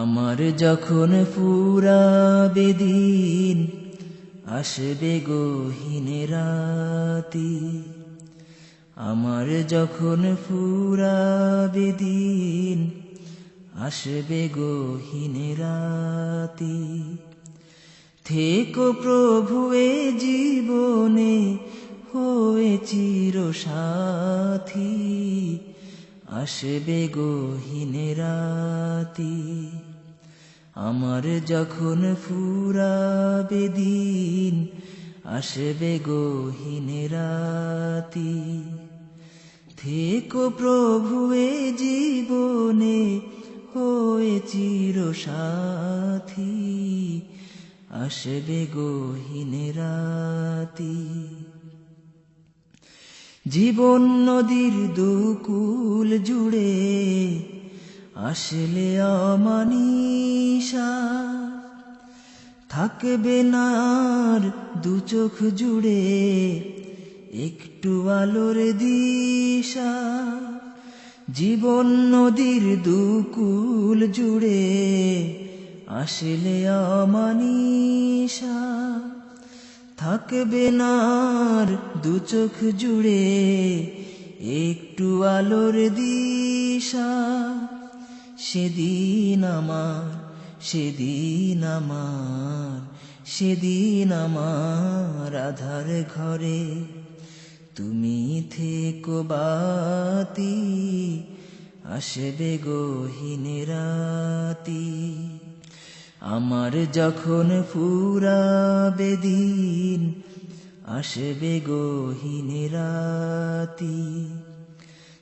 আমার যখন ফুরাবে দিন, আসবে গহীন রাতি। আমার যখন ফুরাবে দিন, আসবে গহীন রাতি। থেকো প্রভু, এ জীবনে হয়ে চির সাথী, আসবে গহীন রাতি। আমার যখন ফুরাবে দিন, আসবে গহীন রাতি থেকো প্রভু এ জীবনে, হয়ে চির সাথী আসবে গহীন রাতি জীবন নদীর দুকুল জুড়ে আসলে অমানিসা। থাকবে না আর দু চোখ জুড়ে একটু আলোর দিশা। জীবন নদীর দুকুল জুড়ে আসলে অমানিসা। থাকবে না আর দু চোখ জুড়ে একটু আলোর দিশা। সেদিন আমার সেদিন আমার সেদিন আমার আধার ঘরে। তুমি থেকো বাতি, আসবে গহীন রাতি। আমার যখন ফুরাবে দিন, আসবে গহীন রাতি।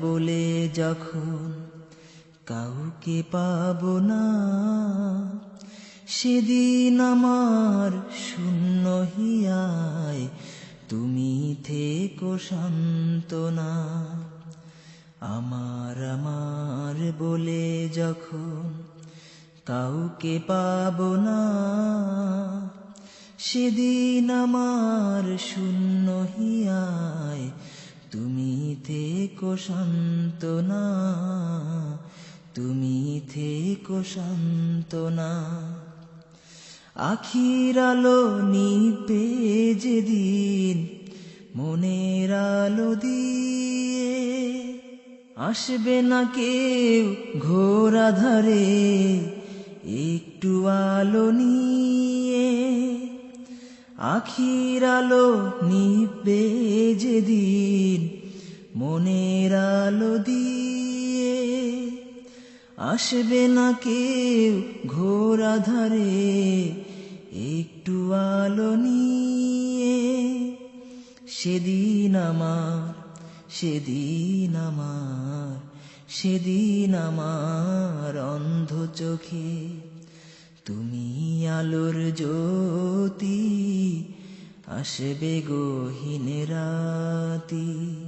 বলে যখন কাউকে পাব না, সেদিন আমার শূন্য হিয়ায় তুমি থেকো শান্তনা আমার আমার বলে যখন কাউকে পাব না, সেদিন আমার শূন্য তুমি থেকো শান্তনা তুমি থেকো শান্তনা আখির আলো নিপে যেদিন মনের আলো দিয়ে আসবে না কেউ ঘোরা আধারে, একটু আলো নিয়ে। আখির আলো নিবে যেদিন মনের আলো দিয়ে আসবে না কেউ ঘোরা আধারে, একটু আলো নিয়ে। সেদিন আমার সেদিন আমার সেদিন আমার অন্ধ চোখে তুমি আলোর জ্যোতি, আসবে গহীন রাতি।